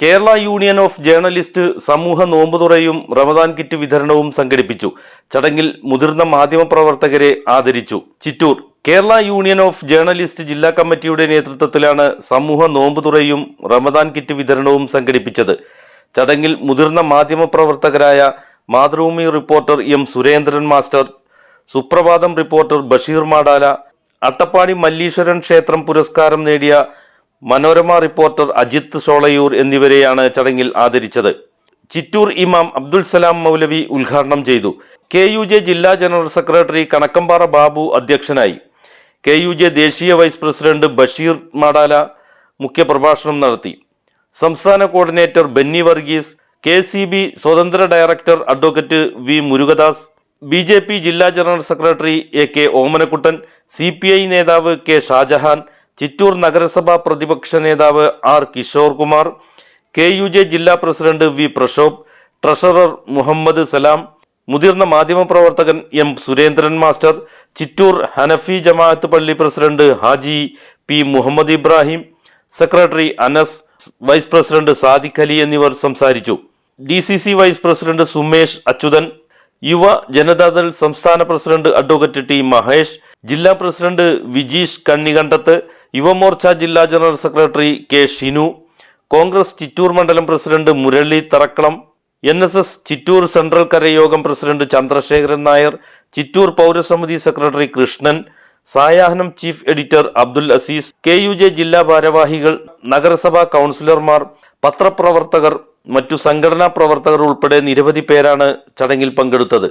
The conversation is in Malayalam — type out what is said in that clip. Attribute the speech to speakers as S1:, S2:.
S1: കേരള യൂണിയൻ ഓഫ് ജേർണലിസ്റ്റ് സമൂഹ നോമ്പുതുറയും റമദാൻ കിറ്റ് വിതരണവും സംഘടിപ്പിച്ചു. ചടങ്ങിൽ മുതിർന്ന മാധ്യമപ്രവർത്തകരെ ആദരിച്ചു. Chittur Kerala Union of Journalist ജില്ലാ കമ്മിറ്റിയുടെ നേതൃത്വത്തിലാണ് സമൂഹ നോമ്പുതുറയും റമദാൻ കിറ്റ് വിതരണവും സംഘടിപ്പിച്ചത്. ചടങ്ങിൽ മുതിർന്ന മാധ്യമപ്രവർത്തകരായ Mathrubhumi reporter M Surendran master Suprabhatham reporter Basheer Madala Attappadi Malleeswaran ക്ഷേത്രം പുരസ്കാരം നേടിയ മനോരമ റിപ്പോർട്ടർ അജിത്ത് സോളയൂർ എന്നിവരെയാണ് ചടങ്ങിൽ ആദരിച്ചത്. ചിറ്റൂർ ഇമാം അബ്ദുൽ സലാം മൗലവി ഉദ്ഘാടനം ചെയ്തു. കെ യു ജെ ജില്ലാ ജനറൽ സെക്രട്ടറി കണക്കമ്പാറ ബാബു അധ്യക്ഷനായി. കെ യു ജെ ദേശീയ വൈസ് പ്രസിഡന്റ് ബഷീർ മാടാല മുഖ്യപ്രഭാഷണം നടത്തി. സംസ്ഥാന coordinator Benny Varghese K C B സ്വതന്ത്ര director advocate V Murugadas B J P ജില്ലാ general secretary A K Omanakuttan C P I നേതാവ് കെ ഷാജഹാൻ ചിറ്റൂർ നഗരസഭാ പ്രതിപക്ഷ നേതാവ് R Kishore Kumar K U J ജില്ലാ president V Prashobh treasurer Muhammad Salam മുതിർന്ന മാധ്യമപ്രവർത്തകൻ എം സുരേന്ദ്രൻ മാസ്റ്റർ ചിറ്റൂർ ഹനഫി ജമാഅത്ത് പള്ളി president Haji P Muhammad Ibrahim secretary Anas vice president Sadiq Ali എന്നിവർ സംസാരിച്ചു. D C C vice president Sumesh Achuthan Yuva Janata Dal സംസ്ഥാന പ്രസിഡന്റ് അഡ്വക്കേറ്റ് ടി മഹേഷ് ജില്ലാ പ്രസിഡന്റ് വിജീഷ് കണ്ണികണ്ടത്ത് യുവമോർച്ച ജില്ലാ general secretary K Shinu Congress Chittur മണ്ഡലം president Murali Tharakkalam N S S Chittur central Karayogam president Chandrasekharan Nair Chittur പൗരസമിതി secretary Krishnan Sayahnam chief editor Abdul Azeez K U J ജില്ലാ ഭാരവാഹികൾ നഗരസഭാ കൗൺസിലർമാർ പത്രപ്രവർത്തകർ മറ്റു സംഘടനാ പ്രവർത്തകർ ഉൾപ്പെടെ നിരവധി പേരാണ് ചടങ്ങിൽ പങ്കെടുത്തത്.